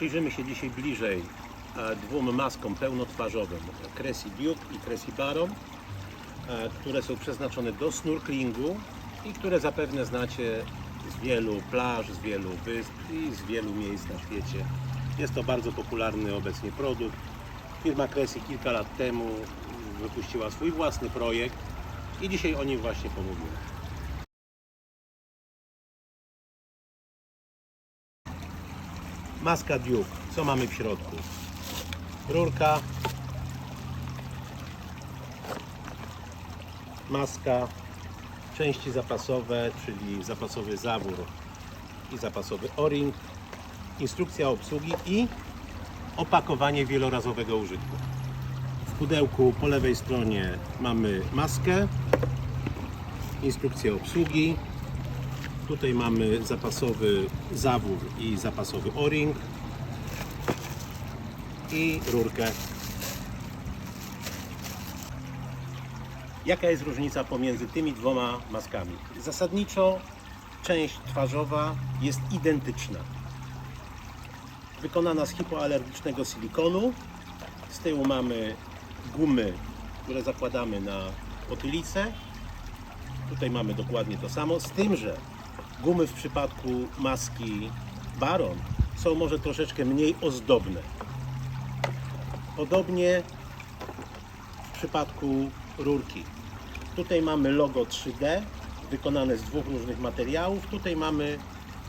Przyjrzymy się dzisiaj bliżej e, dwóm maskom pełnotwarzowym Cressy Duke i Cressy Baron, e, które są przeznaczone do snorkelingu i które zapewne znacie z wielu plaż, z wielu wysp i z wielu miejsc na świecie. Jest to bardzo popularny obecnie produkt. Firma Cressy kilka lat temu wypuściła swój własny projekt i dzisiaj o nim właśnie pomówimy. Maska Duke. Co mamy w środku? Rurka. Maska. Części zapasowe, czyli zapasowy zawór i zapasowy o-ring. Instrukcja obsługi i opakowanie wielorazowego użytku. W pudełku po lewej stronie mamy maskę, instrukcję obsługi, Tutaj mamy zapasowy zawór i zapasowy o-ring i rurkę. Jaka jest różnica pomiędzy tymi dwoma maskami? Zasadniczo część twarzowa jest identyczna. Wykonana z hipoalergicznego silikonu. Z tyłu mamy gumy, które zakładamy na potylicę. Tutaj mamy dokładnie to samo, z tym, że gumy w przypadku maski Baron są może troszeczkę mniej ozdobne. Podobnie w przypadku rurki. Tutaj mamy logo 3D wykonane z dwóch różnych materiałów. Tutaj mamy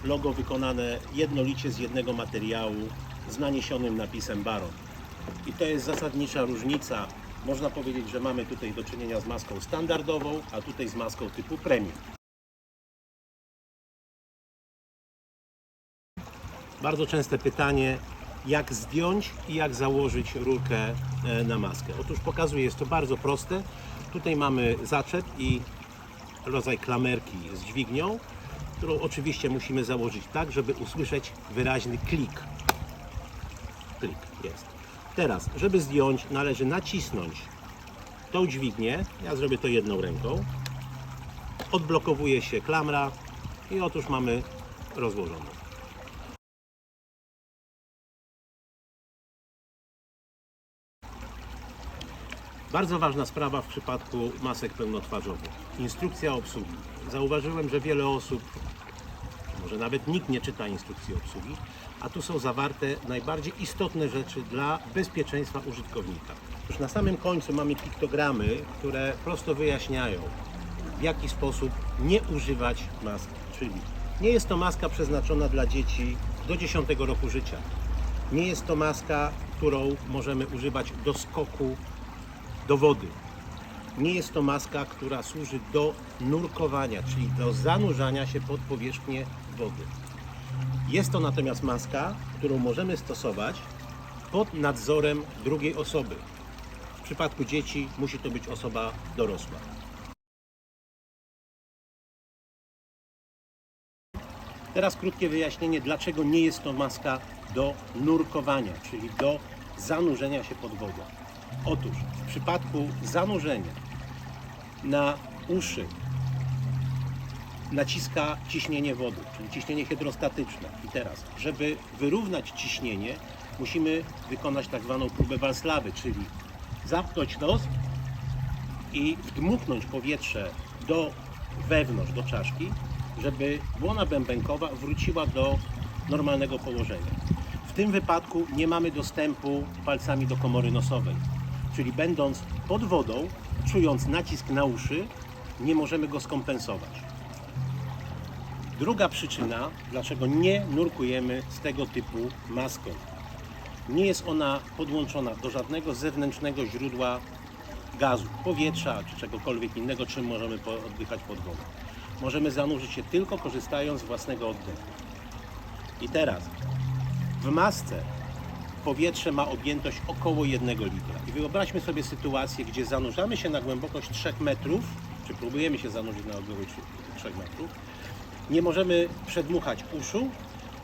logo wykonane jednolicie z jednego materiału z naniesionym napisem Baron. I to jest zasadnicza różnica. Można powiedzieć, że mamy tutaj do czynienia z maską standardową, a tutaj z maską typu premium. Bardzo częste pytanie, jak zdjąć i jak założyć rurkę e, na maskę. Otóż pokazuję, jest to bardzo proste. Tutaj mamy zaczep i rodzaj klamerki z dźwignią, którą oczywiście musimy założyć tak, żeby usłyszeć wyraźny klik. Klik jest. Teraz, żeby zdjąć, należy nacisnąć tą dźwignię. Ja zrobię to jedną ręką. Odblokowuje się klamra i otóż mamy rozłożoną. Bardzo ważna sprawa w przypadku masek pełnotwarzowych. Instrukcja obsługi. Zauważyłem, że wiele osób, może nawet nikt nie czyta instrukcji obsługi, a tu są zawarte najbardziej istotne rzeczy dla bezpieczeństwa użytkownika. Już na samym końcu mamy piktogramy, które prosto wyjaśniają, w jaki sposób nie używać maski. Czyli nie jest to maska przeznaczona dla dzieci do 10 roku życia. Nie jest to maska, którą możemy używać do skoku do wody. Nie jest to maska, która służy do nurkowania, czyli do zanurzania się pod powierzchnię wody. Jest to natomiast maska, którą możemy stosować pod nadzorem drugiej osoby. W przypadku dzieci musi to być osoba dorosła. Teraz krótkie wyjaśnienie, dlaczego nie jest to maska do nurkowania, czyli do zanurzenia się pod wodą. Otóż w przypadku zanurzenia na uszy naciska ciśnienie wody, czyli ciśnienie hydrostatyczne. I teraz, żeby wyrównać ciśnienie, musimy wykonać tak zwaną próbę Walslawy, czyli zamknąć nos i wdmuchnąć powietrze do wewnątrz, do czaszki, żeby błona bębenkowa wróciła do normalnego położenia. W tym wypadku nie mamy dostępu palcami do komory nosowej, czyli będąc pod wodą, czując nacisk na uszy, nie możemy go skompensować. Druga przyczyna, dlaczego nie nurkujemy z tego typu maską. Nie jest ona podłączona do żadnego zewnętrznego źródła gazu, powietrza czy czegokolwiek innego, czym możemy oddychać pod wodą. Możemy zanurzyć się tylko korzystając z własnego oddechu. I teraz w masce powietrze ma objętość około 1 litra. I wyobraźmy sobie sytuację, gdzie zanurzamy się na głębokość 3 metrów, czy próbujemy się zanurzyć na głębokość 3 metrów, nie możemy przedmuchać uszu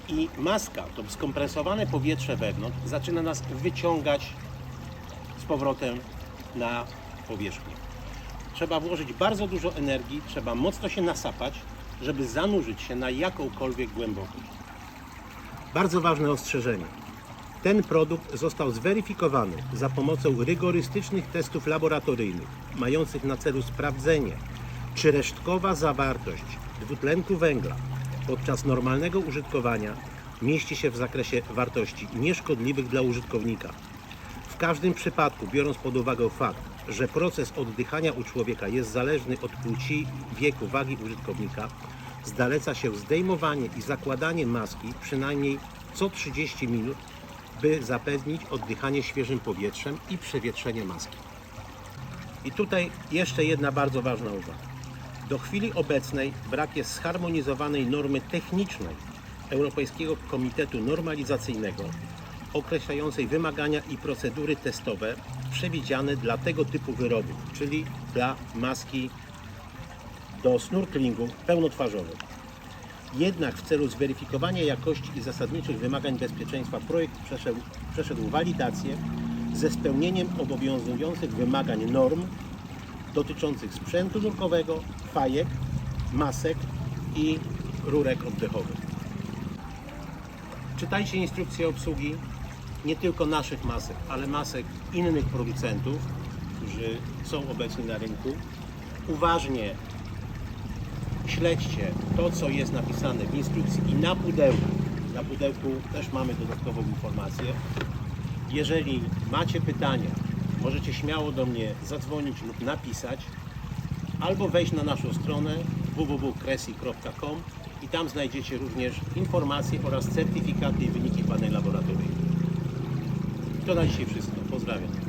i maska, to skompresowane powietrze wewnątrz, zaczyna nas wyciągać z powrotem na powierzchnię. Trzeba włożyć bardzo dużo energii, trzeba mocno się nasapać, żeby zanurzyć się na jakąkolwiek głębokość. Bardzo ważne ostrzeżenie. Ten produkt został zweryfikowany za pomocą rygorystycznych testów laboratoryjnych, mających na celu sprawdzenie, czy resztkowa zawartość dwutlenku węgla podczas normalnego użytkowania mieści się w zakresie wartości nieszkodliwych dla użytkownika. W każdym przypadku, biorąc pod uwagę fakt, że proces oddychania u człowieka jest zależny od płci, wieku, wagi użytkownika, zaleca się zdejmowanie i zakładanie maski przynajmniej co 30 minut, by zapewnić oddychanie świeżym powietrzem i przewietrzenie maski. I tutaj jeszcze jedna bardzo ważna uwaga. Do chwili obecnej brak jest zharmonizowanej normy technicznej Europejskiego Komitetu Normalizacyjnego określającej wymagania i procedury testowe przewidziane dla tego typu wyrobów, czyli dla maski do snorkelingu pełnotwarzowego. Jednak w celu zweryfikowania jakości i zasadniczych wymagań bezpieczeństwa projekt przeszedł, przeszedł walidację ze spełnieniem obowiązujących wymagań norm dotyczących sprzętu nurkowego, fajek, masek i rurek oddechowych. Czytajcie instrukcje obsługi nie tylko naszych masek, ale masek innych producentów, którzy są obecni na rynku. Uważnie śledźcie to, co jest napisane w instrukcji i na pudełku. Na pudełku też mamy dodatkową informację. Jeżeli macie pytania, możecie śmiało do mnie zadzwonić lub napisać, albo wejść na naszą stronę www.cresi.com i tam znajdziecie również informacje oraz certyfikaty i wyniki badań laboratoryjnych. To na dzisiaj wszystko. Pozdrawiam.